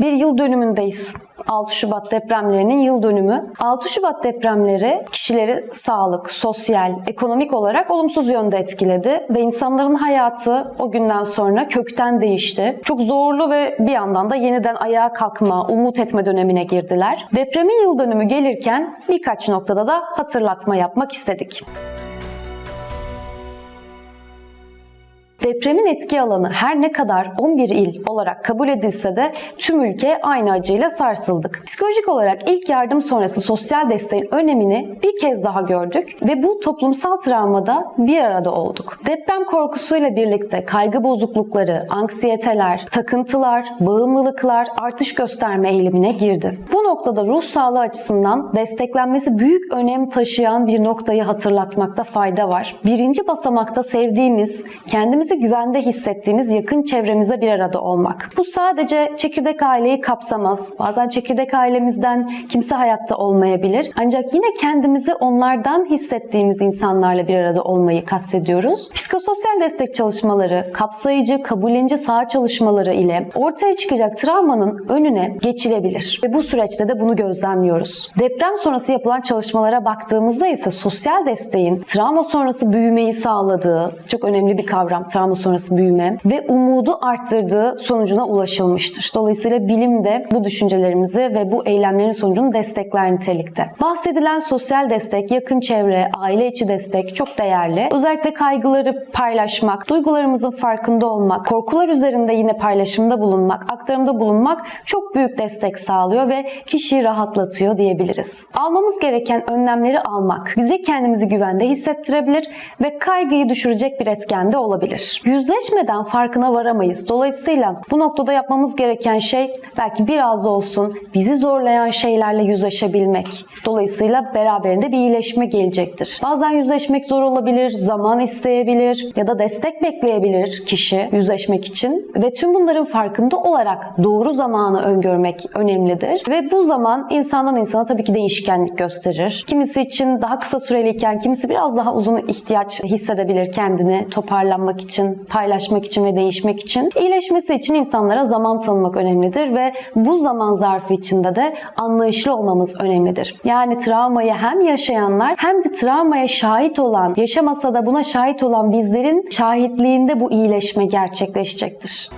Bir yıl dönümündeyiz. 6 Şubat depremlerinin yıl dönümü. 6 Şubat depremleri kişileri sağlık, sosyal, ekonomik olarak olumsuz yönde etkiledi ve insanların hayatı o günden sonra kökten değişti. Çok zorlu ve bir yandan da yeniden ayağa kalkma, umut etme dönemine girdiler. Depremin yıl dönümü gelirken birkaç noktada da hatırlatma yapmak istedik. Depremin etki alanı her ne kadar 11 il olarak kabul edilse de tüm ülke aynı acıyla sarsıldık. Psikolojik olarak ilk yardım sonrası sosyal desteğin önemini bir kez daha gördük ve bu toplumsal travmada bir arada olduk. Deprem korkusuyla birlikte kaygı bozuklukları, anksiyeteler, takıntılar, bağımlılıklar artış gösterme eğilimine girdi. Bu noktada ruh sağlığı açısından desteklenmesi büyük önem taşıyan bir noktayı hatırlatmakta fayda var. Birinci basamakta sevdiğimiz, kendimizi güvende hissettiğimiz yakın çevremize bir arada olmak. Bu sadece çekirdek aileyi kapsamaz. Bazen çekirdek ailemizden kimse hayatta olmayabilir. Ancak yine kendimizi onlardan hissettiğimiz insanlarla bir arada olmayı kastediyoruz. Psikososyal destek çalışmaları, kapsayıcı, kabullenince sağ çalışmaları ile ortaya çıkacak travmanın önüne geçilebilir. Ve bu süreçte de bunu gözlemliyoruz. Deprem sonrası yapılan çalışmalara baktığımızda ise sosyal desteğin travma sonrası büyümeyi sağladığı çok önemli bir kavram travma sonrası büyüme ve umudu arttırdığı sonucuna ulaşılmıştır. Dolayısıyla bilim de bu düşüncelerimizi ve bu eylemlerin sonucunu destekler nitelikte. Bahsedilen sosyal destek, yakın çevre, aile içi destek çok değerli. Özellikle kaygıları paylaşmak, duygularımızın farkında olmak, korkular üzerinde yine paylaşımda bulunmak, aktarımda bulunmak çok büyük destek sağlıyor ve kişiyi rahatlatıyor diyebiliriz. Almamız gereken önlemleri almak bize kendimizi güvende hissettirebilir ve kaygıyı düşürecek bir etken de olabilir. Yüzleşmeden farkına varamayız. Dolayısıyla bu noktada yapmamız gereken şey belki biraz da olsun bizi zorlayan şeylerle yüzleşebilmek. Dolayısıyla beraberinde bir iyileşme gelecektir. Bazen yüzleşmek zor olabilir, zaman isteyebilir ya da destek bekleyebilir kişi yüzleşmek için ve tüm bunların farkında olarak doğru zamanı öngörmek önemlidir ve bu zaman insandan insana tabii ki değişkenlik gösterir. Kimisi için daha kısa süreliyken kimisi biraz daha uzun ihtiyaç hissedebilir kendini toparlanmak için, paylaşmak için ve değişmek için. İyileşmesi için insanlara zaman tanımak önemlidir ve bu zaman zarfı içinde de anlayışlı olmamız önemlidir. Yani travmayı hem yaşayanlar hem de travmaya şahit olan, yaşamasa da buna şahit olan bizlerin şahitliğinde bu iyileşme gerçekleşecektir.